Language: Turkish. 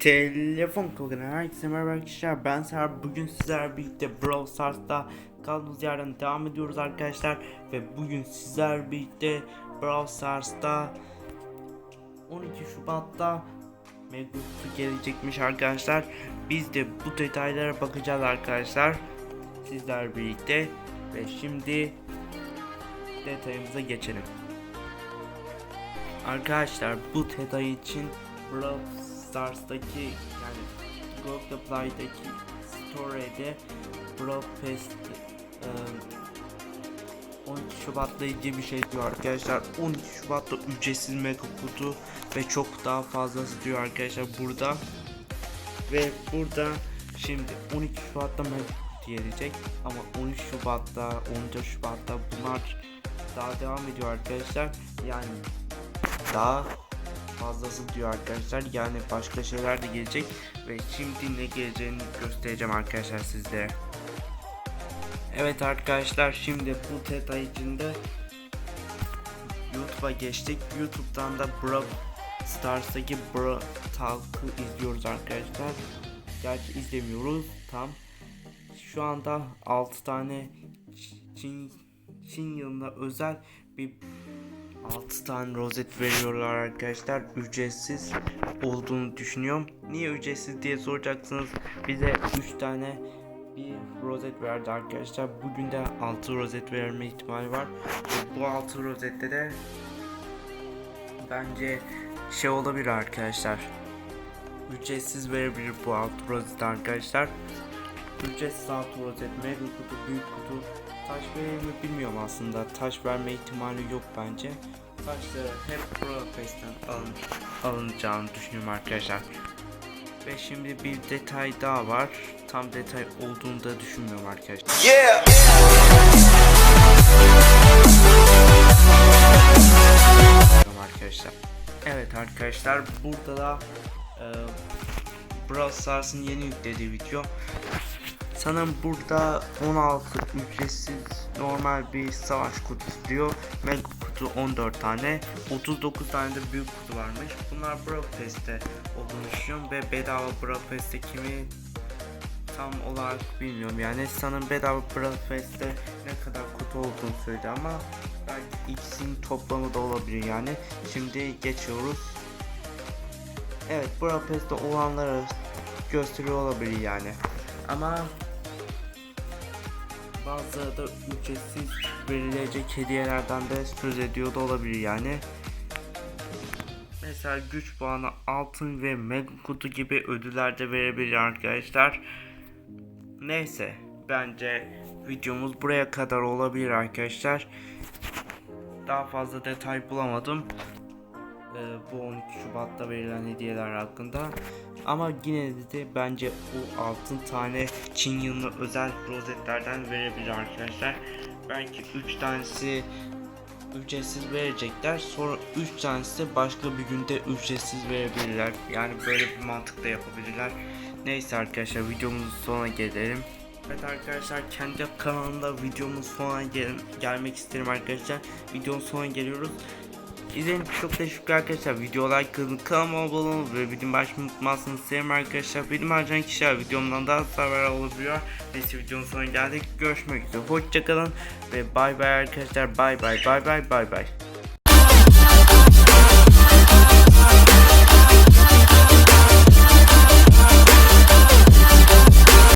Telefon kılgına herkese merhaba arkadaşlar. Ben Serhat bugün sizlerle birlikte Brawl Stars'ta kaldığımız yerden devam ediyoruz arkadaşlar. Ve bugün sizlerle birlikte Brawl Stars'ta 12 Şubat'ta Megakutu gelecekmiş arkadaşlar. Biz de bu detaylara bakacağız arkadaşlar. Sizlerle birlikte. Ve şimdi detayımıza geçelim. Arkadaşlar bu detay için Brawl Stars'taki yani Google Play'daki Store'de Pass e, 12 Şubat'la ilgili bir şey diyor arkadaşlar. 12 Şubat'ta ücretsiz mega kutu ve çok daha fazlası diyor arkadaşlar burada. Ve burada şimdi 12 Şubat'ta mega kutu ama 13 Şubat'ta 14 Şubat'ta bunlar daha devam ediyor arkadaşlar. Yani daha fazlası diyor arkadaşlar. Yani başka şeyler de gelecek ve şimdi ne geleceğini göstereceğim arkadaşlar sizlere. Evet arkadaşlar şimdi bu detay içinde YouTube'a geçtik. YouTube'dan da Bro Stars'taki Bro Talk'ı izliyoruz arkadaşlar. Gerçi izlemiyoruz tam. Şu anda 6 tane Çin, Çin yılına özel bir 6 tane rozet veriyorlar arkadaşlar ücretsiz olduğunu düşünüyorum. Niye ücretsiz diye soracaksınız. Bize 3 tane bir rozet verdi arkadaşlar. Bugün de 6 rozet verme ihtimali var. Bu 6 rozette de bence şey olabilir arkadaşlar. Ücretsiz verebilir bu 6 rozet arkadaşlar. Ücretsiz 6 rozet, mega kutu, büyük kutu, taş verir mi bilmiyorum aslında. Taş verme ihtimali yok bence. Taşları hep Pro Fest'ten alın, alınacağını düşünüyorum arkadaşlar. Ve şimdi bir detay daha var. Tam detay olduğunu da düşünmüyorum arkadaşlar. Yeah. arkadaşlar. Evet arkadaşlar burada da e, Brawl Stars'ın yeni yüklediği video. Sanırım burada 16 ücretsiz normal bir savaş kutusu diyor. Mega kutu 14 tane. 39 tane de büyük kutu varmış. Bunlar Brawl Pass'te olduğunu düşünüyorum ve bedava Brawl kimi tam olarak bilmiyorum yani sanırım bedava Brawl ne kadar kutu olduğunu söyledi ama belki ikisinin toplamı da olabilir yani. Şimdi geçiyoruz. Evet Brawl olanları gösteriyor olabilir yani. Ama bazıları da ücretsiz verilecek hediyelerden de söz ediyor da olabilir yani. Mesela güç puanı, altın ve mega kutu gibi ödüller de verebilir arkadaşlar. Neyse bence videomuz buraya kadar olabilir arkadaşlar. Daha fazla detay bulamadım. Ee, bu 12 Şubat'ta verilen hediyeler hakkında. Ama yine de bence bu altın tane Çin yılına özel rozetlerden verebilir arkadaşlar. Belki 3 tanesi ücretsiz verecekler. Sonra 3 tanesi de başka bir günde ücretsiz verebilirler. Yani böyle bir mantıkla yapabilirler. Neyse arkadaşlar videomuzun sonuna gelelim. Evet arkadaşlar kendi kanalımda videomun sonuna gel gelmek isterim arkadaşlar. Videonun sonuna geliyoruz. İzlediğiniz için çok teşekkür arkadaşlar. Video like kılın, kanalıma abone olun ve videomu başımı unutmazsınız. Sevim arkadaşlar. Benim harcayan kişiler videomdan daha haber olabiliyor. Neyse videonun sonuna geldik. Görüşmek üzere. Hoşçakalın ve bay bay arkadaşlar. Bay bay bay bay bay bay.